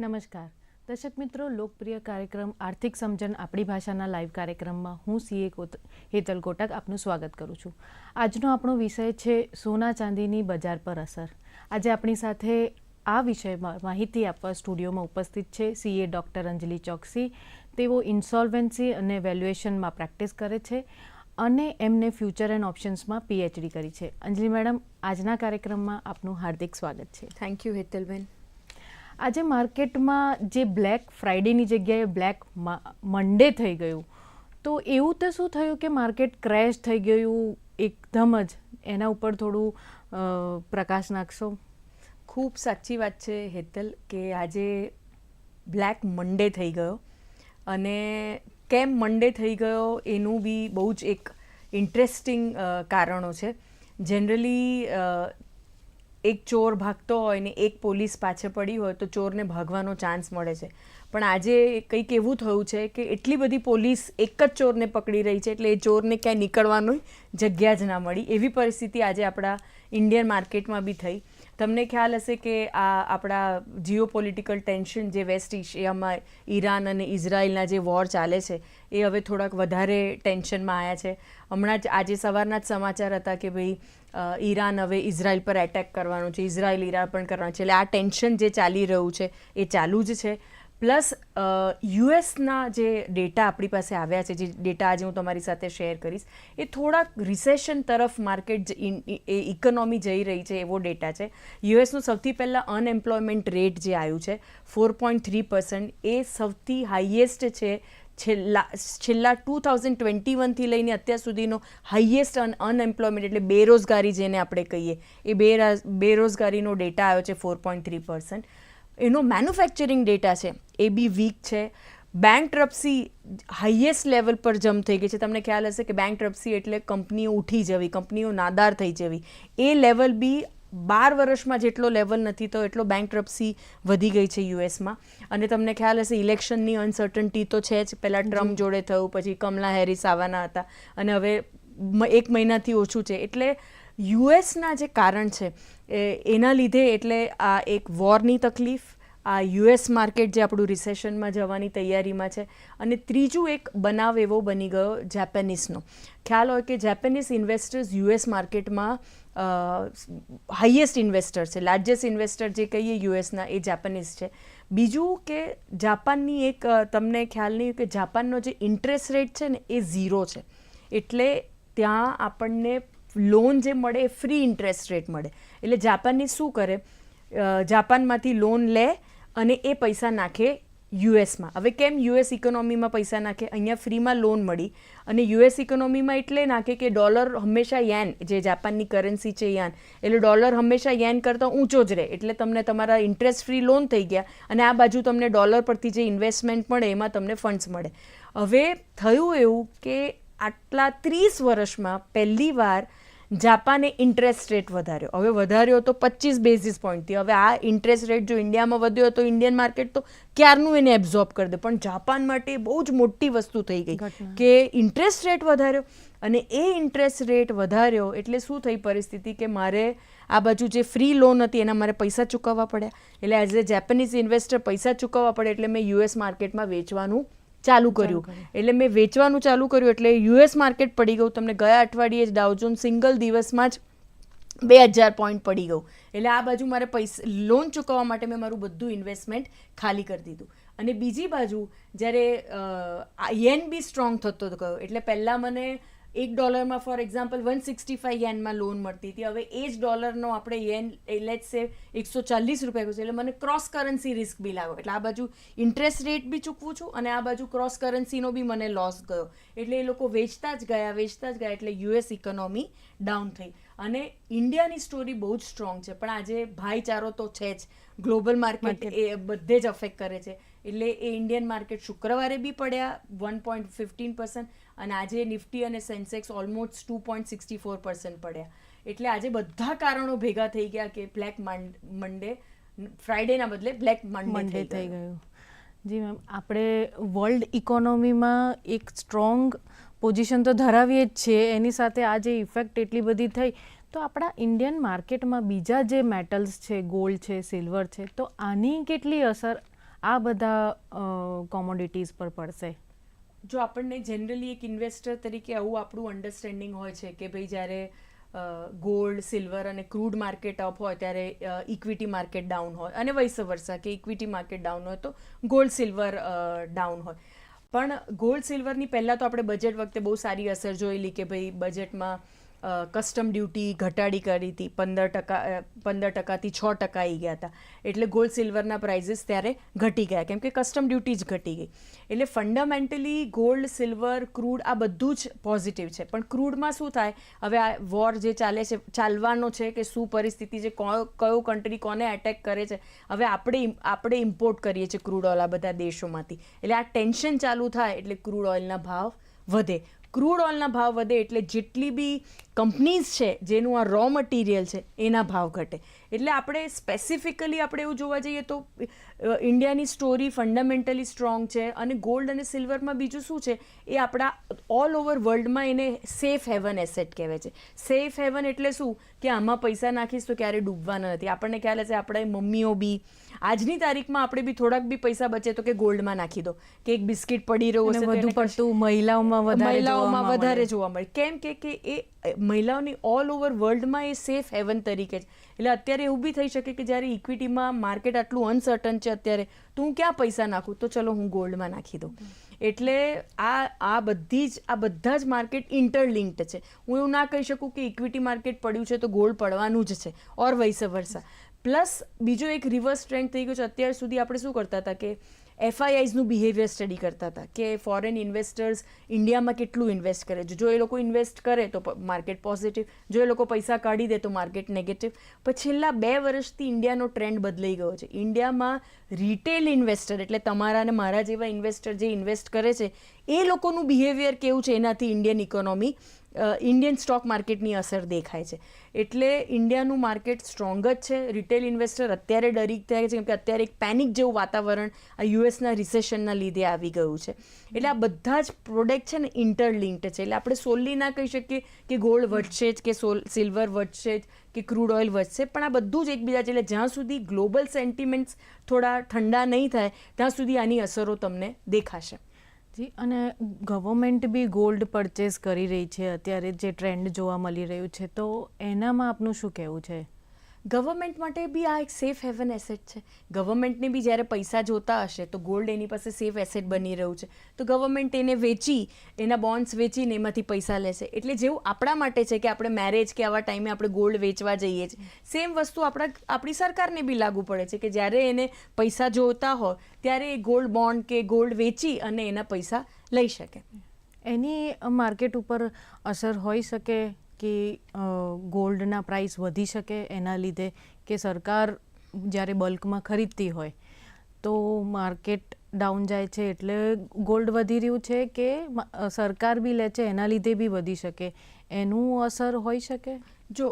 નમસ્કાર. દર્શક મિત્રો, લોકપ્રિય કાર્યક્રમ આર્થિક સમજણ આપણી ભાષાના લાઈવ કાર્યક્રમમાં હું સીએ હેતલ કોટક આપનું સ્વાગત કરું છું. આજનો આપણો વિષય છે સોના ચાંદીની બજાર પર અસર. આજે આપણી સાથે આ વિષયમાં માહિતી આપવા સ્ટુડિયોમાં ઉપસ્થિત છે સીએ ડૉક્ટર અંજલિ ચોકસી. તેઓ ઇન્સોલ્વન્સી અને વેલ્યુએશનમાં પ્રેક્ટિસ કરે છે અને એમને ફ્યુચર એન્ડ ઓપ્શન્સમાં પીએચડી કરી છે. અંજલિ મેડમ, આજના કાર્યક્રમમાં આપનું હાર્દિક સ્વાગત છે. Thank you Hetalben. આજે માર્કેટમાં જે બ્લેક ફ્રાઈડેની જગ્યાએ બ્લેક મંડે થઈ ગયું, તો એવું તો શું થયું કે માર્કેટ ક્રેશ થઈ ગયું એકદમ જ? એના ઉપર થોડું પ્રકાશ નાખશો? ખૂબ સાચી વાત છે હેતલ કે આજે બ્લેક મંડે થઈ ગયો અને કેમ મંડે થઈ ગયો એનું બી બહુ જ એક ઇન્ટરેસ્ટિંગ કારણો છે. જનરલી એક ચોર ભાગતો હોય ને એક પોલીસ પાછળ પડી હોય તો ચોરને ભાગવાનો ચાન્સ મળે છે. પણ આજે કંઈક એવું થયું છે કે એટલી બધી પોલીસ એક જ ચોરને પકડી રહી છે એટલે એ ચોરને ક્યાંય નીકળવાની જગ્યા જ ના મળી. એવી પરિસ્થિતિ આજે આપણા ઇન્ડિયન માર્કેટમાં બી થઈ. તમને ખ્યાલ હશે કે આ આપણા જીઓ પોલિટિકલ ટેન્શન જે વેસ્ટ એશિયામાં ઈરાન અને ઇઝરાયલના જે વોર ચાલે છે, એ હવે થોડાક વધારે ટેન્શનમાં આવ્યા છે. હમણાં જ આજે સવારના જ સમાચાર હતા કે ભાઈ ઈરાન હવે ઇઝરાયલ પર એટેક કરવાનું છે, ઇઝરાયલ ઈરાન પણ કરવાનું છે. એટલે આ ટેન્શન જે ચાલી રહ્યું છે, એ ચાલુ જ છે. પ્લસ યુએસના જે ડેટા આપણી પાસે આવ્યા છે, જે ડેટા આજે હું તમારી સાથે શેર કરીશ, એ થોડાક રિસેશન તરફ માર્કેટ એ ઇકોનોમી જઈ રહી છે એવો ડેટા છે. યુએસનું સૌથી પહેલાં અનએમ્પ્લોયમેન્ટ રેટ જે આવ્યું છે ફોર પોઈન્ટ થ્રી પર્સન્ટ એ સૌથી હાઈએસ્ટ છે છેલ્લા છેલ્લા ટુ થાઉઝન્ડ ટ્વેન્ટી વનથી લઈને અત્યાર સુધીનો હાઈએસ્ટ અન અનએમ્પ્લોયમેન્ટ એટલે બેરોજગારી જેને આપણે કહીએ, એ બેરા બેરોજગારીનો ડેટા આવ્યો છે ફોર પોઈન્ટ થ્રી પર્સન્ટ એનો મેન્યુફેક્ચરિંગ ડેટા છે, એ બી વીક છે. બેંક ટ્રપ્સી હાઈએસ્ટ લેવલ પર જમ થઈ ગઈ છે. તમને ખ્યાલ હશે કે બેંક ટ્રપ્સી એટલે કંપનીઓ ઉઠી જવી, કંપનીઓ નાદાર થઈ જવી. એ લેવલ બી બાર વર્ષમાં જેટલો લેવલ નથી તો એટલો બેંક ટ્રપ્સી વધી ગઈ છે યુએસમાં અને તમને ખ્યાલ હશે ઇલેક્શનની અનસર્ટન્ટી તો છે જ. પહેલાં ટ્રમ્પ જોડે થયું પછી કમલા હેરિસ આવવાના હતા. અને હવે એક મહિનાથી ઓછું છે. એટલે યુએસના જે કારણ છે એ- એના લીધે એટલે આ એક વોરની તકલીફ આ યુએસ માર્કેટ જે આપણું રિસેશનમાં જવાની તૈયારીમાં છે. અને ત્રીજું એક બનાવ એવો બની ગયો જેપેનિઝનો ખ્યાલ હોય કે જેપેનિઝ ઇન્વેસ્ટર્સ યુએસ માર્કેટમાં હાઈએસ્ટ ઇન્વેસ્ટર છે લાર્જેસ્ટ ઇન્વેસ્ટર જે કહીએ યુએસના એ જાપાનીઝ છે. બીજું કે જાપાનની એક તમને ખ્યાલ નહીં કે જાપાનનો જે ઇન્ટરેસ્ટ રેટ છે ને, એ ઝીરો છે. એટલે ત્યાં આપણને લોન જે મળે, એ ફ્રી ઇન્ટરેસ્ટ રેટ મળે. એટલે જાપાનની શું કરે? જાપાનમાંથી લોન લે અને એ પૈસા નાખે યુએસમાં. હવે કેમ યુએસ ઇકોનોમીમાં પૈસા નાખે? અહીંયા ફ્રીમાં લોન મળી અને યુએસ ઇકોનોમીમાં એટલે નાખે કે ડોલર હંમેશા યેન જે જાપાનની કરન્સી છે યાન એટલે ડોલર હંમેશા યેન કરતાં ઊંચો જ રહે. એટલે તમને તમારા ઇન્ટરેસ્ટ ફ્રી લોન થઈ ગયા અને આ બાજુ તમને ડોલર પરથી જે ઇન્વેસ્ટમેન્ટ મળે એમાં તમને ફંડ્સ મળે. હવે થયું એવું કે આટલા ત્રીસ વર્ષમાં પહેલીવાર વાર જાપાને ઇન્ટરેસ્ટ રેટ વધાર્યો. હવે વધાર્યો તો પચીસ બેઝિસ પોઈન્ટથી હવે આ ઇન્ટરેસ્ટ રેટ જો ઇન્ડિયામાં વધ્યો તો ઇન્ડિયન માર્કેટ તો ક્યારનું એને એબ્ઝોર્બ કરી દે? પણ જાપાન માટે બહુ જ મોટી વસ્તુ થઈ ગઈ કે ઇન્ટરેસ્ટ રેટ વધાર્યો અને એ ઇન્ટરેસ્ટ રેટ વધાર્યો એટલે શું થઈ પરિસ્થિતિ કે મારે આ બાજુ જે ફ્રી લોન હતી એના મારે પૈસા ચૂકવવા પડ્યા. એટલે એઝ એ જેપનીઝ ઇન્વેસ્ટર પૈસા ચૂકવવા પડે એટલે મેં યુએસ માર્કેટમાં વેચવાનું ચાલુ કર્યું. એટલે મેં વેચવાનું ચાલુ કર્યું એટલે યુએસ માર્કેટ પડી ગયું. તમને ગયા અઠવાડિયે જ ડાઉજોન સિંગલ દિવસમાં જ બે હજાર પોઈન્ટ પડી ગયું. એટલે આ બાજુ મારે પૈસા લોન ચૂકવવા માટે મેં મારું બધું ઇન્વેસ્ટમેન્ટ ખાલી કરી દીધું. અને બીજી બાજુ જ્યારે યેન બી સ્ટ્રોંગ થતો ગયો. એટલે પહેલાં મને એક ડોલરમાં for example one sixty five યેનમાં loan મળતી હતી. હવે એ જ ડોલરનો આપણે યેન લેટ સે એકસો ચાલીસ રૂપિયા કહ્યું છે. એટલે મને ક્રોસ કરન્સી રિસ્ક બી લાગ્યો. એટલે આ બાજુ ઇન્ટરેસ્ટ રેટ બી ચૂકવું છું અને આ બાજુ ક્રોસ કરન્સીનો બી મને લોસ ગયો. એટલે એ લોકો વેચતા જ ગયા વેચતા જ ગયા એટલે યુએસ ઇકોનોમી ડાઉન થઈ. અને ઇન્ડિયાની સ્ટોરી બહુ જ સ્ટ્રોંગ છે. પણ આજે ભાઈચારો તો છે જ. ગ્લોબલ માર્કેટ એ બધે જ અફેક્ટ કરે છે. એટલે એ ઇન્ડિયન માર્કેટ શુક્રવારે બી પડ્યા વન પોઈન્ટ ફિફ્ટીન પર્સન્ટ અને આજે નિફ્ટી અને Sensex almost two point sixty four percent પડ્યા. એટલે આજે બધા કારણો ભેગા થઈ ગયા કે બ્લેક મંડે ફ્રાઈડેના બદલે બ્લેક મંડે થઈ ગયું. જી મેમ આપણે વર્લ્ડ ઇકોનોમીમાં એક સ્ટ્રોંગ પોઝિશન તો ધરાવીએ જ છીએ. એની સાથે આ જે ઇફેક્ટ એટલી બધી થઈ તો આપણા ઇન્ડિયન માર્કેટમાં બીજા જે મેટલ્સ છે ગોલ્ડ છે સિલ્વર છે તો આની કેટલી અસર આ બધા કોમોડિટીઝ પર પડશે. જો આપણને જનરલી એક ઇન્વેસ્ટર તરીકે આવું આપણું અન્ડરસ્ટેન્ડિંગ હોય છે કે ભાઈ જ્યારે ગોલ્ડ સિલ્વર અને ક્રૂડ માર્કેટ અપ હોય ત્યારે ઇક્વિટી માર્કેટ ડાઉન હોય અને વૈસ વર્ષા કે ઇક્વિટી માર્કેટ ડાઉન હોય તો ગોલ્ડ સિલ્વર ડાઉન હોય. પણ ગોલ્ડ સિલ્વરની પહેલાં તો આપણે બજેટ વખતે બહુ સારી અસર જોયેલી કે ભાઈ બજેટમાં કસ્ટમ ડ્યુટી ઘટાડી કરી હતી. પંદર ટકા પંદર ટકાથી છ ટકા આવી ગયા હતા. એટલે ગોલ્ડ સિલ્વરના પ્રાઇઝીસ ત્યારે ઘટી ગયા. કેમ કે કસ્ટમ ડ્યુટી જ ઘટી ગઈ. એટલે ફંડામેન્ટલી ગોલ્ડ સિલ્વર ક્રૂડ આ બધું જ પોઝિટિવ છે. પણ ક્રૂડમાં શું થાય? હવે આ વોર જે ચાલે છે, ચાલવાનો છે કે શું પરિસ્થિતિ છે કયો કન્ટ્રી કોને એટેક કરે છે, હવે આપણે આપણે ઇમ્પોર્ટ કરીએ છીએ ક્રૂડ ઓઇલ આ બધા દેશોમાંથી. એટલે આ ટેન્શન ચાલુ થાય એટલે ક્રૂડ ઓઇલના ભાવ વધે. ક્રૂડ ઓઇલના ભાવ વધે એટલે જેટલી બી કંપનીઝ છે, જેનું આ રો મટીરિયલ છે, એના ભાવ ઘટે. એટલે આપણે સ્પેસિફિકલી આપણે એવું જોવા જઈએ તો ઇન્ડિયાની સ્ટોરી ફંડામેન્ટલી સ્ટ્રોંગ છે અને ગોલ્ડ અને સિલ્વરમાં બીજું શું છે? એ આપણા ઓલ ઓવર વર્લ્ડમાં એને સેફ હેવન એસેટ કહેવાય છે. સેફ હેવન એટલે શું? કે આમાં પૈસા નાખીશ તો ક્યારે ડૂબવાના નથી. આપણને ખ્યાલ હશે આપણે મમ્મીઓ બી આજની તારીખમાં આપણે બી થોડાક બી પૈસા બચે તો કે ગોલ્ડમાં નાખી દો. કે એક બિસ્કિટ પડી રહ્યું હશે વધુ પડતું મહિલાઓમાં વધારે મહિલાઓમાં વધારે જોવા મળે. કેમ કે કે એ મહિલાઓની ઓલ ઓવર વર્લ્ડમાં એ સેફ હેવન તરીકે છે. એટલે અત્યારે એવું બી થઈ શકે કે જ્યારે ઇક્વિટીમાં માર્કેટ આટલું અનસર્ટન છે અત્યારે, તો હું ક્યાં પૈસા નાખું? તો ચલો હું ગોલ્ડમાં નાખી દઉં. એટલે આ આ બધી જ, આ બધા જ માર્કેટ ઇન્ટરલિંક્ડ છે. હું એવું ના કહી શકું કે ઇક્વિટી માર્કેટ પડ્યું છે તો ગોલ્ડ પડવાનું જ છે, ઓર વૈસ વર્ષા પ્લસ બીજો એક રિવર્સ ટ્રેન્ડ થઈ ગયો છે. અત્યાર સુધી આપણે શું કરતા હતા કે એફઆઈઆઈઝનું બિહેવિયર સ્ટડી કરતા હતા કે ફોરેન ઇન્વેસ્ટર્સ ઇન્ડિયામાં કેટલું ઇન્વેસ્ટ કરે છે. જો એ લોકો ઇન્વેસ્ટ કરે તો માર્કેટ પોઝિટિવ જો એ લોકો પૈસા કાઢી દે તો માર્કેટ નેગેટિવ પણ છેલ્લા બે વર્ષથી ઇન્ડિયાનો ટ્રેન્ડ બદલાઈ ગયો છે. ઇન્ડિયામાં રિટેલ ઇન્વેસ્ટર એટલે તમારા અને મારા જેવા ઇન્વેસ્ટર જે ઇન્વેસ્ટ કરે છે, એ લોકોનું બિહેવિયર કેવું છે? એનાથી ઇન્ડિયન ઇકોનોમી ઇન્ડિયન સ્ટોક માર્કેટની અસર દેખાય છે. એટલે ઇન્ડિયાનું માર્કેટ સ્ટ્રોંગ જ છે. રિટેલ ઇન્વેસ્ટર અત્યારે ડરી થાય છે, કેમ કે અત્યારે એક પેનિક જેવું વાતાવરણ આ યુએસના રિસેશનના લીધે આવી ગયું છે. એટલે આ બધા જ પ્રોડક્ટ છે ને ઇન્ટરલિંક્ડ છે. એટલે આપણે સોલ્લી ના કહી શકીએ કે ગોલ્ડ વધશે જ, કે સોલ સિલ્વર વધશે જ, કે ક્રૂડ ઓઇલ વધશે પણ આ બધું જ એકબીજા છે. એટલે જ્યાં સુધી ગ્લોબલ સેન્ટિમેન્ટ્સ થોડા ઠંડા નહીં થાય, ત્યાં સુધી આની અસરો તમને દેખાશે. જી, અને ગવર્મેન્ટ બી ગોલ્ડ પરચેસ કરી રહી છે. અત્યારે જે ટ્રેન્ડ જોવા મળી રહ્યું છે, તો એનામાં આપનું શું કહેવું છે? ગવર્મેન્ટ માટે બી આ એક સેફ હેવન એસેટ છે. ગવર્મેન્ટને બી જ્યારે પૈસા જોતા હશે, તો ગોલ્ડ એની પાસે સેફ એસેટ બની રહ્યું છે. તો ગવર્મેન્ટ એને વેચી, એના બોન્ડ્સ વેચીને એમાંથી પૈસા લેશે. એટલે જેવું આપણા માટે છે કે આપણે મેરેજ કે આવા ટાઈમે આપણે ગોલ્ડ વેચવા જઈએ છીએ. સેમ વસ્તુ આપણા, આપણી સરકારને બી લાગુ પડે છે કે જ્યારે એને પૈસા જોતા હોય ત્યારે એ ગોલ્ડ બોન્ડ કે ગોલ્ડ વેચી અને એના પૈસા લઈ શકે. એની માર્કેટ ઉપર અસર હોઈ શકે? કે ગોલ્ડના પ્રાઇસ વધી શકે એના લીધે કે સરકાર જ્યારે બલ્કમાં ખરીદતી હોય, તો માર્કેટ ડાઉન જાય છે એટલે ગોલ્ડ વધી રહ્યું છે કે સરકાર બી લે છે એના લીધે બી વધી શકે. એનું અસર હોઈ શકે? જો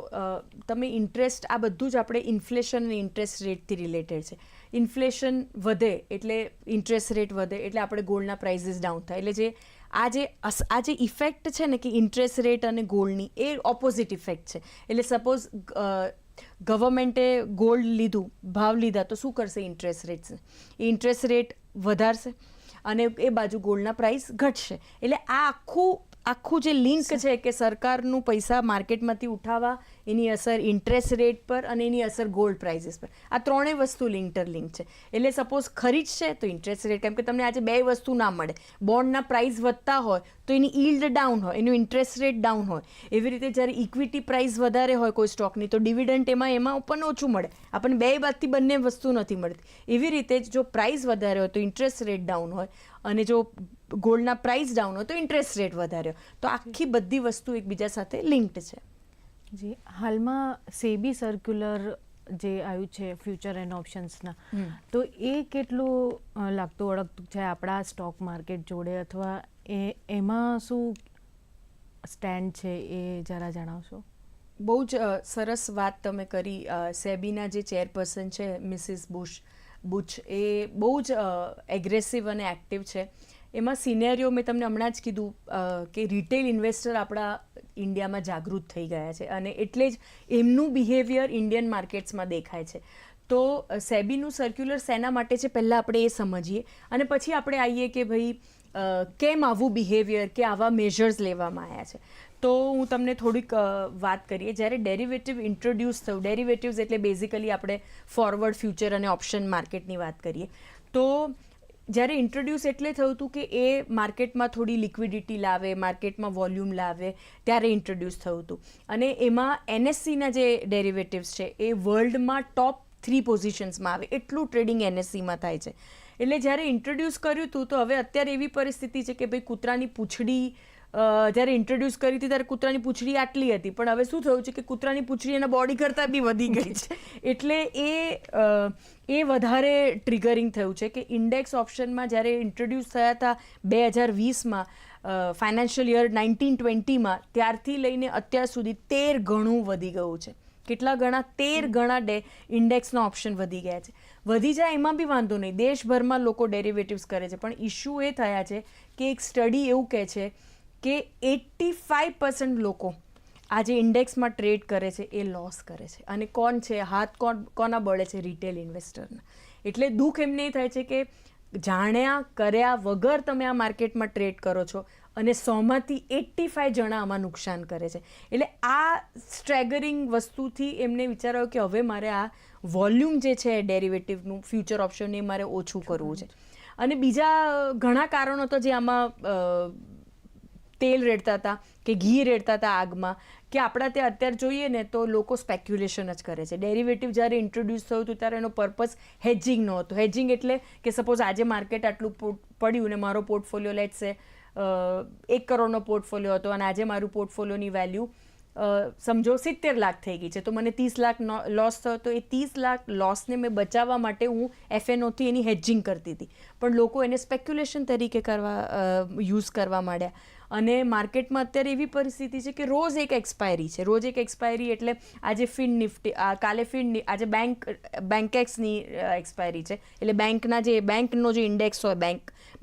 તમે ઇન્ટરેસ્ટ આ બધું જ આપણે ઇન્ફ્લેશન અને ઇન્ટરેસ્ટ રેટથી રિલેટેડ છે. ઇન્ફ્લેશન વધે એટલે ઇન્ટરેસ્ટ રેટ વધે એટલે આપણે ગોલ્ડના પ્રાઇઝિસ ડાઉન થાય. એટલે જે આ જે આ જે ઇફેક્ટ છે ને કે ઇન્ટરેસ્ટ રેટ અને ગોલ્ડની એ ઓપોઝિટ ઇફેક્ટ છે. એટલે સપોઝ ગવર્મેન્ટે ગોલ્ડ લીધું, ભાવ લીધા, તો શું કરશે ઇન્ટરેસ્ટ રેટ્સ એ ઇન્ટરેસ્ટ રેટ વધારશે અને એ બાજુ ગોલ્ડના પ્રાઇસ ઘટશે. એટલે આ આખું આખું જે લિંક છે કે સરકારનું પૈસા માર્કેટમાંથી ઉઠાવવા એની અસર ઇન્ટરેસ્ટ રેટ પર અને એની અસર ગોલ્ડ પ્રાઇઝિસ પર. આ ત્રણેય વસ્તુ ઇન્ટરલિંક છે. એટલે સપોઝ ખરીદશે તો ઇન્ટરેસ્ટ રેટ કેમ કે તમને આજે બે વસ્તુ ના મળે. બોન્ડના પ્રાઇસ વધતા હોય તો એની ઈલ્ડ ડાઉન હોય, એનું ઇન્ટરેસ્ટ રેટ ડાઉન હોય. એવી રીતે જ્યારે ઇક્વિટી પ્રાઇસ વધારે હોય કોઈ સ્ટોકની તો ડિવિડન્ડ એમાં એમાં પણ ઓછું મળે. આપણને બે બાદથી બંને વસ્તુ નથી મળતી. એવી રીતે જો પ્રાઇસ વધારે હોય તો ઇન્ટરેસ્ટ રેટ ડાઉન હોય અને જો ગોલ્ડના પ્રાઇસ ડાઉન હોય તો ઇન્ટરેસ્ટ રેટ વધારે હોય. તો આખી બધી વસ્તુ એકબીજા સાથે લિંક્ડ છે. જી હાલમાં સેબી સર્ક્યુલર જે આવ્યું છે ફ્યુચર એન્ડ ઓપ્શન્સના તો એ કેટલું લાગતું ઓળખતું છે આપણા સ્ટોક માર્કેટ જોડે અથવા એ એમાં શું સ્ટેન્ડ છે એ જરા જણાવશો? બહુ જ સરસ વાત તમે કરી. સેબીના જે ચેરપર્સન છે મિસિસ બુશ બુચ એ બહુ જ એગ્રેસિવ અને એક્ટિવ છે. એમાં સિનેરિયો મેં તમને હમણાં જ કીધું કે રિટેલ ઇન્વેસ્ટર આપણા ઇન્ડિયામાં જાગૃત થઈ ગયા છે અને એટલે જ એમનું બિહેવિયર ઇન્ડિયન માર્કેટ્સમાં દેખાય છે. તો સેબીનું સર્ક્યુલર શેના માટે છે પહેલાં આપણે એ સમજીએ અને પછી આપણે આવીએ કે ભાઈ કેમ આવું બિહેવિયર કે આવા મેજર્સ લેવામાં આવ્યા છે. તો હું તમને થોડીક વાત કરીએ. જ્યારે ડેરિવેટિવ ઇન્ટ્રોડ્યુસ થયું ડેરિવેટિવ્સ એટલે બેઝિકલી આપણે ફોરવર્ડ ફ્યુચર અને ઓપ્શન માર્કેટની વાત કરીએ. તો જ્યારે ઇન્ટ્રોડ્યુસ એટલે થયું હતું કે એ માર્કેટમાં થોડી લિક્વિડિટી લાવે માર્કેટમાં વોલ્યુમ લાવે, ત્યારે ઇન્ટ્રોડ્યુસ થયું હતું. અને એમાં એનએસસીના જે ડેરિવેટિવ્સ છે, એ વર્લ્ડમાં ટોપ થ્રી પોઝિશન્સમાં આવે. એટલું ટ્રેડિંગ એનએસસીમાં થાય છે. એટલે જ્યારે ઇન્ટ્રોડ્યુસ કર્યું હતું, તો હવે અત્યારે એવી પરિસ્થિતિ છે કે ભાઈ કૂતરાની પૂંછડી જ્યારે ઇન્ટ્રોડ્યુસ કરી હતી ત્યારે કૂતરાની પૂંછડી આટલી હતી. પણ હવે શું થયું છે કે કૂતરાની પૂંછડી એના બોડી કરતાં બી વધી ગઈ છે. એટલે એ એ વધારે ટ્રિગરિંગ થયું છે કે ઇન્ડેક્સ ઓપ્શનમાં જ્યારે ઇન્ટ્રોડ્યુસ થયા હતા બે હજાર વીસમાં ફાઇનાન્શિયલ યર નાઇન્ટીન ટ્વેન્ટીમાં ત્યારથી લઈને અત્યાર સુધી તેર ગણું વધી ગયું છે. કેટલા ગણા? તેર ગણા ડે ઇન્ડેક્સના ઓપ્શન વધી ગયા છે. વધી જાય એમાં બી વાંધો નહીં. દેશભરમાં લોકો ડેરિવેટિવ્સ કરે છે. પણ ઇશ્યુ એ થયા છે કે એક સ્ટડી એવું કહે છે કે એટ્ટી ફાઇવ પર્સન્ટ લોકો આ જે ઇન્ડેક્સમાં ટ્રેડ કરે છે, એ લોસ કરે છે. અને કોણ છે? હાથ કોણ, કોના બળે છે રિટેલ ઇન્વેસ્ટરના? એટલે દુઃખ એમને એ થાય છે કે જાણ્યા કર્યા વગર તમે આ માર્કેટમાં ટ્રેડ કરો છો અને સોમાંથી એટ્ટી ફાઇવ જણા આમાં નુકસાન કરે છે. એટલે આ સ્ટ્રેગરિંગ વસ્તુથી એમને વિચાર્યો કે હવે મારે આ વોલ્યુમ જે છે ડેરિવેટિવનું, ફ્યુચર ઓપ્શન એ મારે ઓછું કરવું છે. અને બીજા ઘણા કારણો તો જે આમાં તેલ રેડતા હતા કે ઘી રેડતા હતા આગમાં, કે આપણા ત્યાં અત્યારે જોઈએ ને તો લોકો સ્પેક્યુલેશન જ કરે છે. ડેરિવેટિવ જ્યારે ઇન્ટ્રોડ્યુસ થયું હતું ત્યારે એનો પર્પઝ હેજિંગ નહોતો હેજિંગ એટલે કે સપોઝ આજે માર્કેટ આટલું પડ્યું ને મારો પોર્ટફોલિયો લેટ છે એક કરોડનો પોર્ટફોલિયો હતો અને આજે મારું પોર્ટફોલિયોની વેલ્યુ સમજો સિત્તેર લાખ થઈ ગઈ છે. તો મને ત્રીસ લાખ લોસ થયો તો એ ત્રીસ લાખ લોસને મેં બચાવવા માટે હું એફએનઓથી એની હેજિંગ કરતી હતી. પણ લોકો એને સ્પેક્યુલેશન તરીકે કરવા યુઝ કરવા માંડ્યા. અને માર્કેટમાં અત્યારે એવી પરિસ્થિતિ છે કે રોજ એક એક્સપાયરી છે. રોજ એક એક્સપાયરી એટલે આજે ફિન નિફ્ટી કાલે ફિન આજે બેંક બેન્કેક્સની એક્સપાયરી છે. એટલે બેંકના જે બેંકનો જે ઇન્ડેક્સ હોય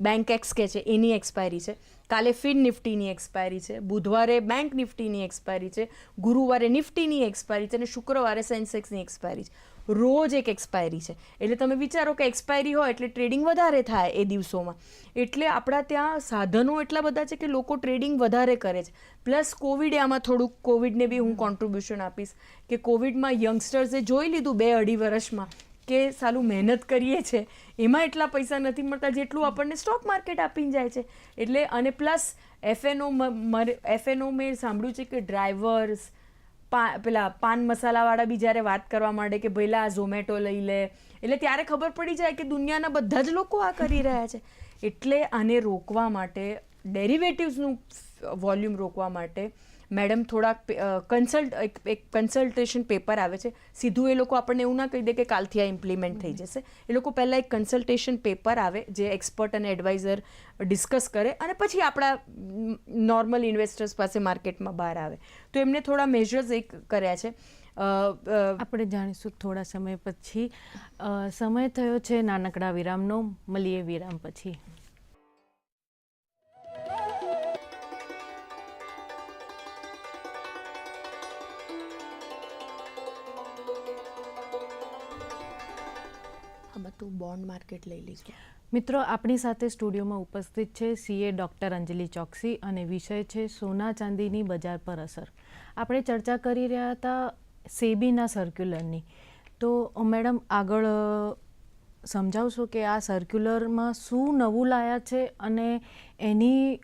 બેંક એક્સ કે છે, એની એક્સપાયરી છે. કાલે ફિન નિફ્ટીની એક્સપાયરી છે. બુધવારે બેંક નિફ્ટીની એક્સપાયરી છે. ગુરુવારે નિફ્ટીની એક્સપાયરી છે અને શુક્રવારે સેન્સેક્સની એક્સપાયરી છે. રોજ એક એક્સપાયરી છે. એટલે તમે વિચારો કે એક્સપાયરી હોય એટલે ટ્રેડિંગ વધારે થાય એ દિવસોમાં. એટલે આપણા ત્યાં સાધનો એટલા બધા છે કે લોકો ટ્રેડિંગ વધારે કરે છે. પ્લસ કોવિડે આમાં થોડુંક કોવિડને બી હું કોન્ટ્રીબ્યુશન આપીશ કે કોવિડમાં યંગસ્ટર્સે જોઈ લીધું બે અઢી વર્ષમાં કે સાલું મહેનત કરીએ છે. એમાં એટલા પૈસા નથી મળતા જેટલું આપણને સ્ટોક માર્કેટ આપીને જાય છે. એટલે અને પ્લસ એફએનઓ એફએનઓ મેં સાંભળ્યું છે કે ડ્રાઈવર્સ પા, પેલા પાન મસાલાવાળા બી જ્યારે વાત કરવા માંડે કે ભઈલા આ ઝોમેટો લઈ લે, એટલે ત્યારે ખબર પડી જાય કે દુનિયાના બધા જ લોકો આ કરી રહ્યા છે. એટલે આને રોકવા માટે ડેરિવેટિવ્સનું વોલ્યુમ રોકવા માટે મેડમ થોડાક કન્સલ્ટ એક એક કન્સલ્ટેશન પેપર આવે છે. સીધું એ લોકો આપણને એવું ના કહી દે કે કાલથી આ ઇમ્પ્લિમેન્ટ થઈ જશે. એ લોકો પહેલાં એક કન્સલ્ટેશન પેપર આવે જે એક્સપર્ટ અને એડવાઇઝર ડિસ્કસ કરે અને પછી આપણા નોર્મલ ઇન્વેસ્ટર્સ પાસે માર્કેટમાં બહાર આવે. તો એમને થોડા મેજર્સ એક કર્યા છે. આપણે જાણીશું થોડા સમય પછી. સમય થયો છે નાનકડા વિરામનો. મળીએ વિરામ પછી. આમાં બોન્ડ માર્કેટ લઈ લીધું મિત્રો આપણી સાથે સ્ટુડિયોમાં ઉપસ્થિત છે સીએ ડૉક્ટર અંજલિ ચોકસી અને વિષય છે સોના ચાંદીની બજાર પર અસર. આપણે ચર્ચા કરી રહ્યા હતા સેબીના સર્ક્યુલરની તો મેડમ આગળ સમજાવશો કે આ સર્ક્યુલરમાં શું નવું લાયા છે અને એની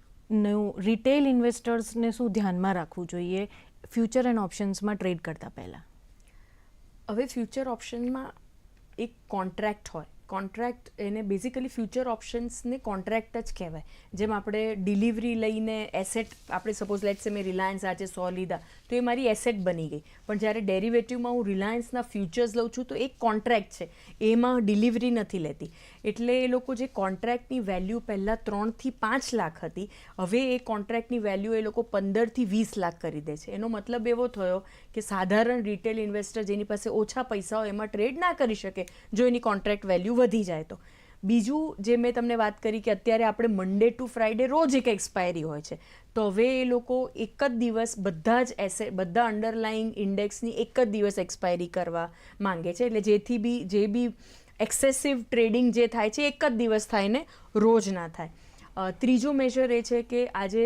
રિટેલ ઇન્વેસ્ટર્સને શું ધ્યાનમાં રાખવું જોઈએ? ફ્યુચર એન્ડ ઓપ્શન્સમાં ટ્રેડ કરતાં પહેલાં. હવે ફ્યુચર ઓપ્શનમાં એક કોન્ટ્રાક્ટ હોય. કોન્ટ્રાક્ટ એને બેઝિકલી ફ્યુચર ઓપ્શન્સને કોન્ટ્રાક્ટ જ કહેવાય. જેમ આપણે ડિલિવરી લઈને એસેટ આપણે સપોઝ લેટ્સ મેં રિલાયન્સ આજે સો લીધા, તો એ મારી એસેટ બની ગઈ. પણ જ્યારે ડેરિવેટિવમાં હું રિલાયન્સના ફ્યુચર્સ લઉં છું, તો એક કોન્ટ્રાક્ટ છે. એમાં ડિલિવરી નથી લેતી. એટલે એ લોકો જે કોન્ટ્રાક્ટની વેલ્યુ પહેલાં ત્રણથી પાંચ લાખ હતી, હવે એ કોન્ટ્રાક્ટની વેલ્યુ એ લોકો પંદરથી વીસ લાખ કરી દે છે. એનો મતલબ એવો થયો કે સાધારણ રિટેલ ઇન્વેસ્ટર જેની પાસે ઓછા પૈસા હોય, એમાં ટ્રેડ ના કરી શકે, જો એની કોન્ટ્રાક્ટ વેલ્યુ વધી જાય તો. બીજું જે મેં તમને વાત કરી કે અત્યારે આપણે મંડે ટુ ફ્રાઈડે રોજ એક એક્સપાયરી હોય છે. તો હવે એ લોકો એક જ દિવસ બધા જ એસે બધા અંડરલાઇંગ ઇન્ડેક્સની એક જ દિવસ એક્સપાયરી કરવા માંગે છે. એટલે જેથી બી, જે બી એક્સેસિવ ટ્રેડિંગ જે થાય છે એક જ દિવસ થાય ને રોજ ના થાય. ત્રીજો મેજર એ છે કે આજે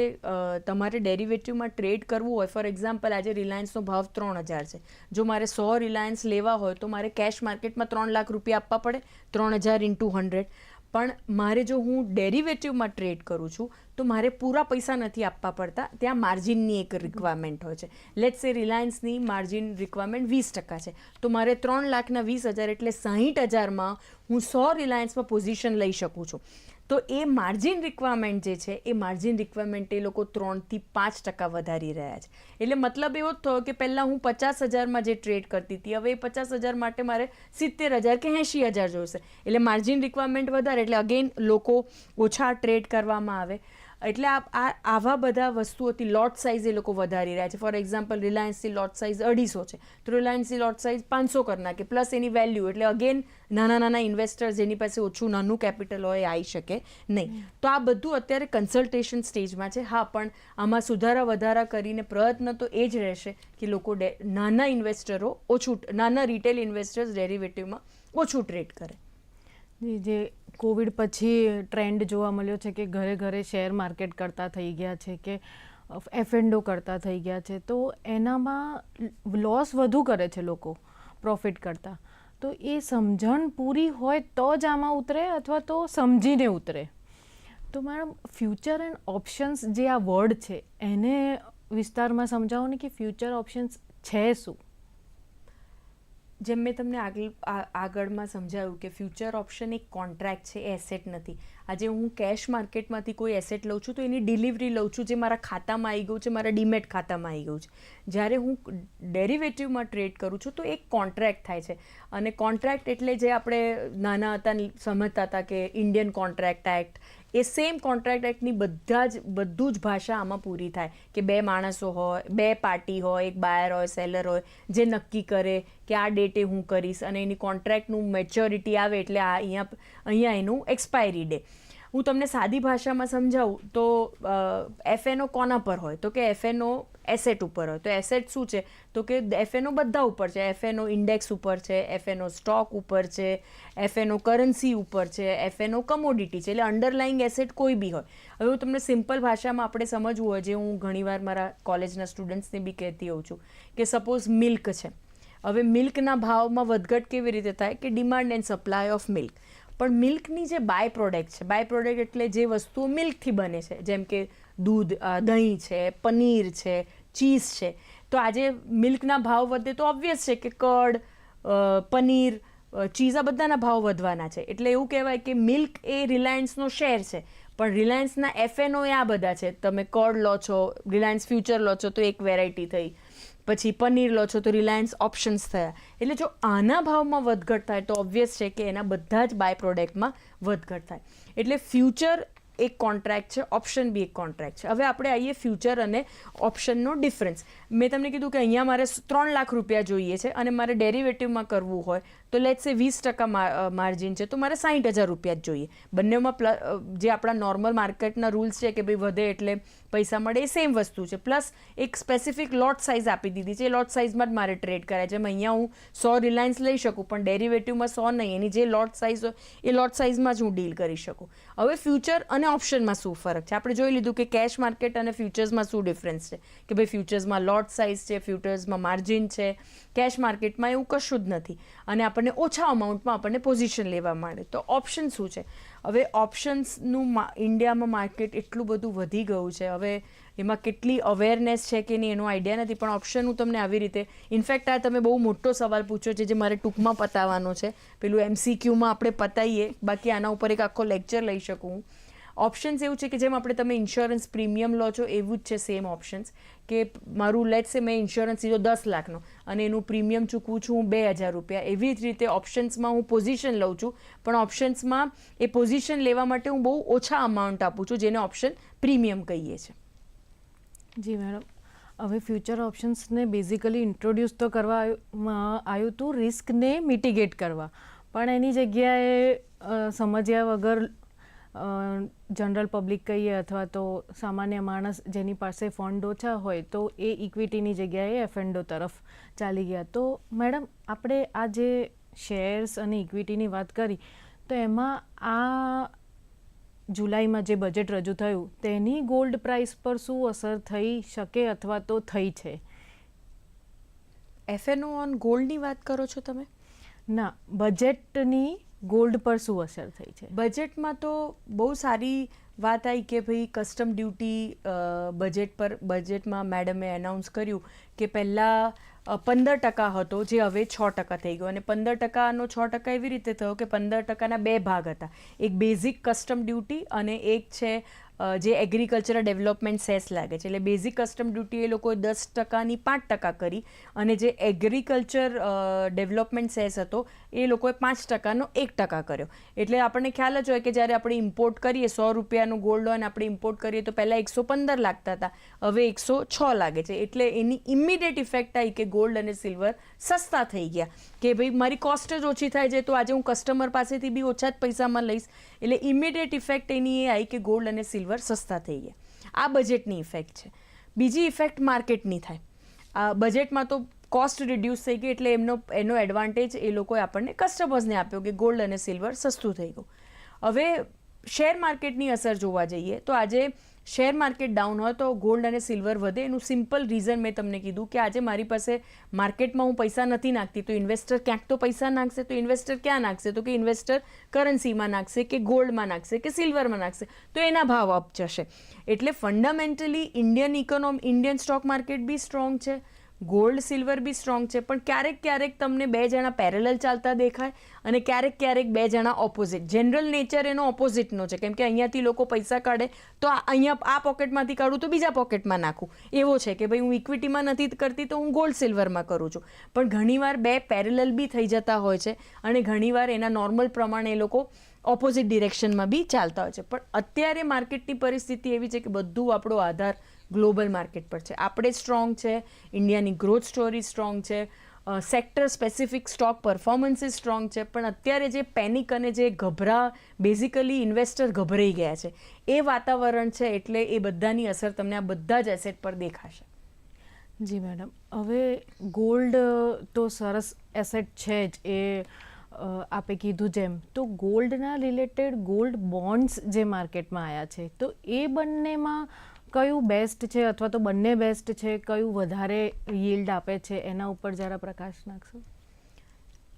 તમારે ડેરિવેટિવમાં ટ્રેડ કરવું હોય ફોર એક્ઝામ્પલ આજે રિલાયન્સનો ભાવ ત્રણ હજાર છે. જો મારે સો રિલાયન્સ લેવા હોય, તો મારે કેશ માર્કેટમાં ત્રણ લાખ રૂપિયા આપવા પડે, ત્રણ હજાર ઇન્ટુ હંડ્રેડ પણ મારે જો હું ડેરિવેટિવમાં ટ્રેડ કરું છું, તો મારે પૂરા પૈસા નથી આપવા પડતા. ત્યાં માર્જિનની એક રિક્વાયરમેન્ટ હોય છે. લેટ્સ સે રિલાયન્સની માર્જિન રિક્વાયરમેન્ટ વીસ ટકા છે. તો મારે ત્રણ લાખના વીસ હજાર એટલે સાહીઠ હજારમાં હું સો રિલાયન્સમાં પોઝિશન લઈ શકું છું. તો એ માર્જિન રિક્વાયરમેન્ટ જે છે, એ માર્જિન રિક્વાયરમેન્ટ એ લોકો ત્રણથી પાંચ ટકા વધારી રહ્યા છે. એટલે મતલબ એવો જ થયો કે પહેલાં હું પચાસ હજારમાં જે ટ્રેડ કરતી હતી, હવે એ પચાસ હજાર માટે મારે સિત્તેર હજાર કે એંશી હજાર જોઈશે એટલે માર્જિન રિક્વાયરમેન્ટ વધારે, એટલે અગેન લોકો ઓછા ટ્રેડ કરવામાં આવે. એટલે આ આવા બધા વસ્તુઓથી લોટ સાઇઝ એ લોકો વધારી રહ્યા છે. ફોર એક્ઝામ્પલ રિલાયન્સની લોટ સાઇઝ અઢીસો છે. તો રિલાયન્સની લોટ સાઇઝ પાંચસો કરી નાખે. પ્લસ એની વેલ્યુ એટલે અગેન નાના નાના ઇન્વેસ્ટર્સ જેની પાસે ઓછું નાનું કેપિટલ હોય એ આવી શકે નહીં. તો આ બધું અત્યારે કન્સલ્ટેશન સ્ટેજમાં છે. હા પણ આમાં સુધારા વધારા કરીને પ્રયત્ન તો એ જ રહેશે કે લોકો નાના ઇન્વેસ્ટરો ઓછું નાના રિટેલ ઇન્વેસ્ટર્સ ડેરિવેટિવમાં ઓછું ટ્રેડ કરે. જે કોવિડ પછી ટ્રેન્ડ જોવા મળ્યો છે કે ઘરે ઘરે શેર માર્કેટ કરતા થઈ ગયા છે કે એફએન્ડો કરતા થઈ ગયા છે. તો એનામાં લોસ વધુ કરે છે લોકો પ્રોફિટ કરતાં. તો એ સમજણ પૂરી હોય તો જ આમાં ઉતરે અથવા તો સમજીને ઉતરે. તો મેડમ ફ્યુચર એન્ડ ઓપ્શન્સ જે આ વર્ડ છે, એને વિસ્તારમાં સમજાવો ને કે ફ્યુચર ઓપ્શન્સ છે શું? જેમ મેં તમને આગળ આગળમાં સમજાવ્યું કે ફ્યુચર ઓપ્શન એક કોન્ટ્રાક્ટ છે એસેટ નથી. આજે હું કેશ માર્કેટમાંથી કોઈ એસેટ લઉં છું તો એની ડિલિવરી લઉં છું જે મારા ખાતામાં આવી ગયું છે, મારા ડીમેટ ખાતામાં આવી ગયું છે. જ્યારે હું ડેરિવેટિવમાં ટ્રેડ કરું છું તો એક કોન્ટ્રાક્ટ થાય છે. અને કોન્ટ્રાક્ટ એટલે જે આપણે નાના હતા સમજતા હતા કે ઇન્ડિયન કોન્ટ્રાક્ટ એક્ટ એ સેમ કોન્ટ્રાક્ટ એક્ટની બધા જ, બધું જ ભાષા આમાં પૂરી થાય કે બે માણસો હોય, બે પાર્ટી હોય, એક બાયર હોય સેલર હોય, જે નક્કી કરે કે આ ડેટે હું કરીશ અને એની કોન્ટ્રાક્ટનું મેચ્યોરિટી આવે એટલે આ અહીંયા અહીંયા એનું એક્સપાયરી ડે હું તમને સાદી ભાષામાં સમજાવું તો એફએનઓ કોના પર હોય? તો કે એફએનઓ એસેટ ઉપર હોય. તો એસેટ શું છે? તો કે એફએનઓ બધા ઉપર છે. એફએનઓ ઇન્ડેક્સ ઉપર છે એફએનઓ સ્ટોક ઉપર છે એફએનઓ કરન્સી ઉપર છે એફએનઓ કમોડિટી છે. એટલે અંડરલાઇંગ એસેટ કોઈ બી હોય. હવે હું તમને સિમ્પલ ભાષામાં આપણે સમજવું હોય, જે હું ઘણીવાર મારા કોલેજના સ્ટુડન્ટ્સને બી કહેતી હોઉં છું, કે સપોઝ મિલ્ક છે. હવે મિલ્કના ભાવમાં વધઘટ કેવી રીતે થાય? કે demand and supply of milk પણ મિલ્કની જે બાય પ્રોડક્ટ છે બાય પ્રોડક્ટ એટલે જે વસ્તુઓ મિલ્કથી બને છે, જેમ કે દૂધ દહીં છે, પનીર છે, ચીઝ છે, તો આજે મિલ્કના ભાવ વધે તો ઓબ્વિયસ છે કે કડ પનીર ચીઝ આ બધાના ભાવ વધવાના છે. એટલે એવું કહેવાય કે મિલ્ક એ રિલાયન્સનો શેર છે, પણ રિલાયન્સના એફએનઓ એ આ બધા છે. તમે કડ લો છો, રિલાયન્સ ફ્યુચર લો છો, તો એક વેરાયટી થઈ. પછી પનીર લો છો તો રિલાયન્સ ઓપ્શન્સ થયા. એટલે જો આના ભાવમાં વધઘટ થાય તો ઓબ્વિયસ છે કે એના બધા જ બાય પ્રોડક્ટમાં વધઘટ થાય. એટલે ફ્યુચર એક કોન્ટ્રાક્ટ છે ઓપ્શન બી એક કોન્ટ્રાક્ટ છે. હવે આપણે આવીએ ફ્યુચર અને ઓપ્શનનો ડિફરન્સ મેં તમને કીધું કે અહીંયા મારે ત્રણ લાખ રૂપિયા જોઈએ છે અને મારે ડેરિવેટિવમાં કરવું હોય તો લેટ્સ સે વીસ ટકા માર્જિન છે તો મારે સાઠ હજાર રૂપિયા જ જોઈએ. બંનેમાં પ્લ જે આપણા નોર્મલ માર્કેટના રૂલ્સ છે કે ભાઈ વધે એટલે પૈસા મળે, એ સેમ વસ્તુ છે. પ્લસ એક સ્પેસિફિક લોટ સાઇઝ આપી દીધી છે. એ લોટ સાઇઝમાં જ મારે ટ્રેડ કરાય છે. અહીંયા હું સો રિલાયન્સ લઈ શકું, પણ ડેરિવેટિવમાં સો નહીં. એની જે લોટ સાઇઝ હોય, એ લોટ સાઇઝમાં જ હું ડીલ કરી શકું. હવે ફ્યુચર અને ઓપ્શનમાં શું ફરક છે? આપણે જોઈ લીધું કે કેશ માર્કેટ અને ફ્યુચર્સમાં શું ડિફરન્સ છે? કે ભાઈ ફ્યુચર્સમાં લોટ સાઇઝ છે ફ્યુચર્સમાં માર્જિન છે. કેશ માર્કેટમાં એવું કશું જ નથી. અને આપણને ઓછા અમાઉન્ટમાં આપણને પોઝિશન લેવા માંડે. તો ઓપ્શન શું છે? હવે ઓપ્શન્સનું ઇન્ડિયામાં માર્કેટ એટલું બધું વધી ગયું છે. હવે એમાં કેટલી અવેરનેસ છે કે નહીં એનો આઈડિયા નથી. પણ ઓપ્શન હું તમને આવી રીતે ઇનફેક્ટ આ તમે બહુ મોટો સવાલ પૂછ્યો છે જે મારે ટૂંકમાં પતાવવાનો છે. પેલું એમસીક્યુમાં આપણે પતાવીએ બાકી આના ઉપર એક આખો લેક્ચર લઈ શકું હું. ઓપ્શન્સ એવું છે કે જેમ આપણે તમે ઇન્સ્યોરન્સ પ્રીમિયમ લો છો, એવું જ છે સેમ ઓપ્શન્સ કે મારું લેટ સે મેં ઇન્સ્યોરન્સ લીધો દસ લાખનો, અને એનું પ્રીમિયમ ચૂકવું છું હું બે હજાર રૂપિયા. એવી જ રીતે ઓપ્શન્સમાં હું પોઝિશન લઉં છું, પણ ઓપ્શન્સમાં એ પોઝિશન લેવા માટે હું બહુ ઓછા અમાઉન્ટ આપું છું, જેને ઓપ્શન પ્રીમિયમ કહીએ છીએ જી મેડમ. હવે ફ્યુચર ઓપ્શન્સને બેઝિકલી ઇન્ટ્રોડ્યુસ તો કરવા આવ્યું હતું રિસ્કને મિટિગેટ કરવા. પણ એની જગ્યાએ સમજ્યા વગર જનરલ પબ્લિક કહીએ અથવા તો સામાન્ય માણસ જેની પાસે ફંડ ઓછા હોય તો એ ઇક્વિટીની જગ્યાએ એફએન્ડો તરફ ચાલી ગયા. તો મેડમ આપણે આ જે શેર્સ અને ઇક્વિટીની વાત કરી તો એમાં આ જુલાઈમાં જે બજેટ રજૂ થયું તેની ગોલ્ડ પ્રાઇસ પર શું અસર થઈ શકે અથવા તો થઈ છે? એફએનઓ ઓન ગોલ્ડની વાત કરો છો તમે? ના બજેટની ગોલ્ડ પર શું અસર થઈ છે? બજેટમાં તો બહુ સારી વાત આવી કે ભાઈ કસ્ટમ ડ્યુટી બજેટ પર, બજેટમાં મેડમે એનાઉન્સ કર્યું કે પહેલાં પંદર ટકા હતો, જે હવે છ ટકા થઈ ગયો. અને પંદર ટકાનો છ ટકા એવી રીતે થયો કે પંદર ટકાના બે ભાગ હતા. એક બેઝિક કસ્ટમ ડ્યુટી અને એક છે જે એગ્રીકલ્ચરલ ડેવલપમેન્ટ સેસ લાગે છે. એટલે બેઝિક કસ્ટમ ડ્યુટી એ લોકોએ દસ ટકાની પાંચ ટકા કરી અને જે એગ્રીકલ્ચર ડેવલપમેન્ટ સેસ હતો એ લોકોએ પાંચ ટકાનો એક ટકા કર્યો. એટલે આપણને ખ્યાલ જ હોય કે જ્યારે આપણે ઇમ્પોર્ટ કરીએ, સો રૂપિયાનું ગોલ્ડ લોન આપણે ઇમ્પોર્ટ કરીએ તો પહેલાં એકસો પંદર લાગતા હતા. હવે એકસો છ લાગે છે. એટલે એની ઇમિડિયેટ ઇફેક્ટ આવી કે ગોલ્ડ અને સિલ્વર સસ્તા થઈ ગયા. કે ભાઈ મારી કોસ્ટ જ ઓછી થાય છે, તો આજે હું કસ્ટમર પાસેથી બી ઓછા જ પૈસામાં લઈશ. એટલે ઇમિડિયેટ ઇફેક્ટ એની એ આવી કે ગોલ્ડ અને સિલ્વર સસ્તા થઈ ગયા. આ બજેટની ઇફેક્ટ છે. બીજી ઇફેક્ટ માર્કેટની થાય. બજેટમાં તો કોસ્ટ રિડ્યુસ થઈ ગઈ, એટલે એમનો, એનો એડવાન્ટેજ એ લોકોએ આપણને કસ્ટમર્સને આપ્યો કે ગોલ્ડ અને સિલ્વર સસ્તું થઈ ગયું. હવે શેર માર્કેટની અસર જોવા જઈએ, તો આજે શેર માર્કેટ ડાઉન હોય તો ગોલ્ડ અને સિલ્વર વધે. એનું સિમ્પલ રીઝન મેં તમને કીધું કે આજે મારી પાસે માર્કેટમાં હું પૈસા નથી નાખતી, તો ઇન્વેસ્ટર ક્યાંક તો પૈસા નાખશે, તો ઇન્વેસ્ટર ક્યાં નાખશે? તો કે ઇન્વેસ્ટર કરન્સીમાં નાખશે કે ગોલ્ડમાં નાખશે કે સિલ્વરમાં નાખશે? તો એના ભાવ અપ જશે. એટલે fundamentally Indian economy Indian stock market બી સ્ટ્રોંગ છે. ગોલ્ડ સિલ્વર બી સ્ટ્રોંગ છે, પણ ક્યારેક ક્યારેક તમને બે જણા પેરેલલ ચાલતા દેખાય અને ક્યારેક ક્યારેક બે જણા ઓપોઝિટ જનરલ નેચર એનો ઓપોઝિટનો છે. કેમ કે અહીંયાથી લોકો પૈસા કાઢે, તો આ- અહીંયા આ પોકેટમાંથી કાઢું, તો બીજા પોકેટમાં નાખું. એવો છે કે ભાઈ હું ઇક્વિટીમાં નથી કરતી, તો હું ગોલ્ડ સિલ્વરમાં કરું છું. પણ ઘણીવાર બે પેરેલલ બી થઈ જતા હોય છે અને ઘણીવાર એના નોર્મલ પ્રમાણે એ લોકો ઓપોઝિટ ડિરેક્શનમાં બી ચાલતા હોય છે. પણ અત્યારે માર્કેટની પરિસ્થિતિ એવી છે કે બધું આપણો આધાર ગ્લોબલ માર્કેટ પર છે. આપણે સ્ટ્રોંગ છે, ઇન્ડિયાની ગ્રોથ સ્ટોરી સ્ટ્રોંગ છે sector specific stock performances strong છે, પણ અત્યારે જે પેનિક અને જે ગભરા, બેઝિકલી ઇન્વેસ્ટર ગભરાઈ ગયા છે, એ વાતાવરણ છે એટલે એ બધાની અસર તમને આ બધા જ એસેટ પર દેખાશે. જી મેડમ. હવે ગોલ્ડ તો સરસ એસેટ છે જ એ આપે કીધું જેમ. તો ગોલ્ડના રિલેટેડ ગોલ્ડ બોન્ડ્સ જે માર્કેટમાં આવ્યા છે, તો એ બંનેમાં કયું બેસ્ટ છે અથવા તો બંને બેસ્ટ છે? કયું વધારે યીલ્ડ આપે છે? એના ઉપર જરા પ્રકાશ નાખશો.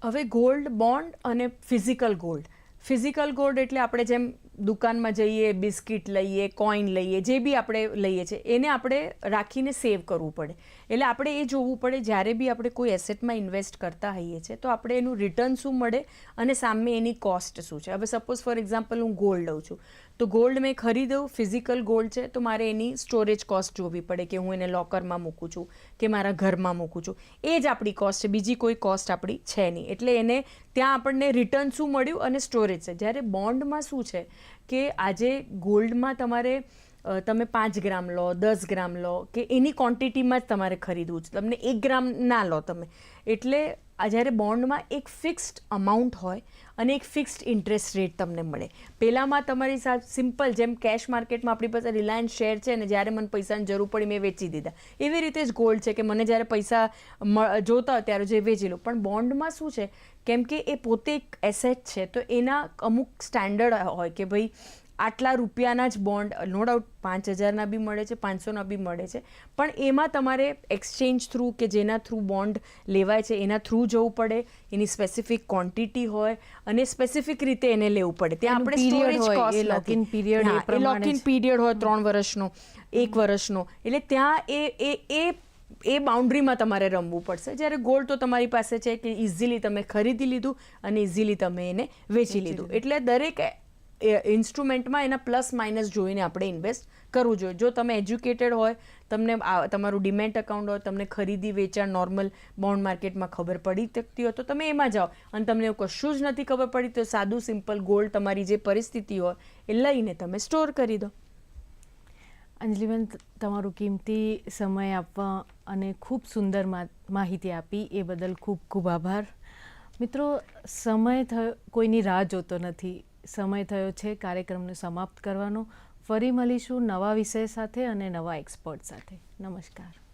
હવે ગોલ્ડ બોન્ડ અને ફિઝિકલ ગોલ્ડ ફિઝિકલ ગોલ્ડ એટલે આપણે જેમ દુકાનમાં જઈએ, બિસ્કિટ લઈએ, કોઈન લઈએ, જે બી આપણે લઈએ છીએ, એને આપણે રાખીને સેવ કરવું પડે. એટલે આપણે એ જોવું પડે, જ્યારે બી આપણે કોઈ એસેટમાં ઇન્વેસ્ટ કરતા હોઈએ છીએ, તો આપણે એનું રિટર્ન શું મળે અને સામે એની કોસ્ટ શું છે. હવે સપોઝ ફોર એક્ઝામ્પલ હું ગોલ્ડ લઉં છું. તો ગોલ્ડ મેં ખરીદ્યું, ફિઝિકલ ગોલ્ડ છે, તો મારે એની સ્ટોરેજ કોસ્ટ જોવી પડે કે હું એને લોકરમાં મૂકું છું કે મારા ઘરમાં મૂકું છું. એ જ આપણી કોસ્ટ છે, બીજી કોઈ કોસ્ટ આપણી છે નહીં. એટલે એને ત્યાં આપણને રિટર્ન શું મળ્યું અને સ્ટોરેજ છે. જ્યારે બોન્ડમાં શું છે કે આજે ગોલ્ડમાં તમારે તમે પાંચ ગ્રામ લો, દસ ગ્રામ લો, કે એની ક્વોન્ટિટીમાં જ તમારે ખરીદવું છે. તમને એક ગ્રામ ના લો તમે. એટલે જ્યારે બોન્ડમાં એક ફિક્સ્ડ અમાઉન્ટ હોય અને એક ફિક્સ્ડ ઇન્ટરેસ્ટ રેટ તમને મળે. પહેલાંમાં તમારી સાથે સિમ્પલ જેમ કેશ માર્કેટમાં આપણી પાસે રિલાયન્સ શેર છે ને જ્યારે મને પૈસાની જરૂર પડી મેં વેચી દીધા. એવી રીતે જ ગોલ્ડ છે કે મને જ્યારે પૈસા જોતા ત્યારે જે વેચી લો. પણ બોન્ડમાં શું છે? કેમ કે એ પોતે એક એસેટ છે તો એના અમુક સ્ટેન્ડર્ડ હોય કે ભાઈ આટલા રૂપિયાના જ બોન્ડ નો ડાઉટ પાંચ હજારના બી મળે છે પાંચસોના બી મળે છે પણ એમાં તમારે એક્સચેન્જ થ્રુ કે જેના થ્રુ બોન્ડ લેવાય છે એના થ્રુ જવું પડે એની સ્પેસિફિક ક્વોન્ટિટી હોય અને સ્પેસિફિક રીતે એને લેવું પડે. ત્યાં આપણે સ્ટોરેજ કોસ્ટ એ પ્રમાણે lock-in પીરિયડ હોય ત્રણ વર્ષનો એક વર્ષનો એટલે ત્યાં એ એ એ એ બાઉન્ડ્રીમાં તમારે રમવું પડશે. જ્યારે ગોલ્ડ તો તમારી પાસે છે કે ઇઝીલી તમે ખરીદી લીધું અને ઇઝીલી તમે એને વેચી લીધું. એટલે દરેક ઇન્સ્ટ્રુમેન્ટમાં એના પ્લસ માઇનસ જોઈને આપણે ઇન્વેસ્ટ કરવું જોઈએ. જો તમે એજ્યુકેટેડ હોય તમને તમારું ડિમેટ અકાઉન્ટ હોય તમને ખરીદી વેચાણ નોર્મલ બોન્ડ માર્કેટમાં ખબર પડી શકતી હોય તો તમે એમાં જાઓ. અને તમને એવું કશું જ નથી ખબર પડી તો સાદું સિમ્પલ ગોલ્ડ તમારી જે પરિસ્થિતિ હોય એ લઈને તમે સ્ટોર કરી દો. અંજલિબેન તમારું કિંમતી સમય આપવા અને ખૂબ સુંદર માહિતી આપી. એ બદલ ખૂબ ખૂબ આભાર. મિત્રો, સમય થયો, કોઈની રાહ જોતો નથી. સમય થયો છે કાર્યક્રમને સમાપ્ત કરવાનો. ફરી મળીશું નવા વિષય સાથે અને નવા એક્સપર્ટ સાથે. નમસ્કાર.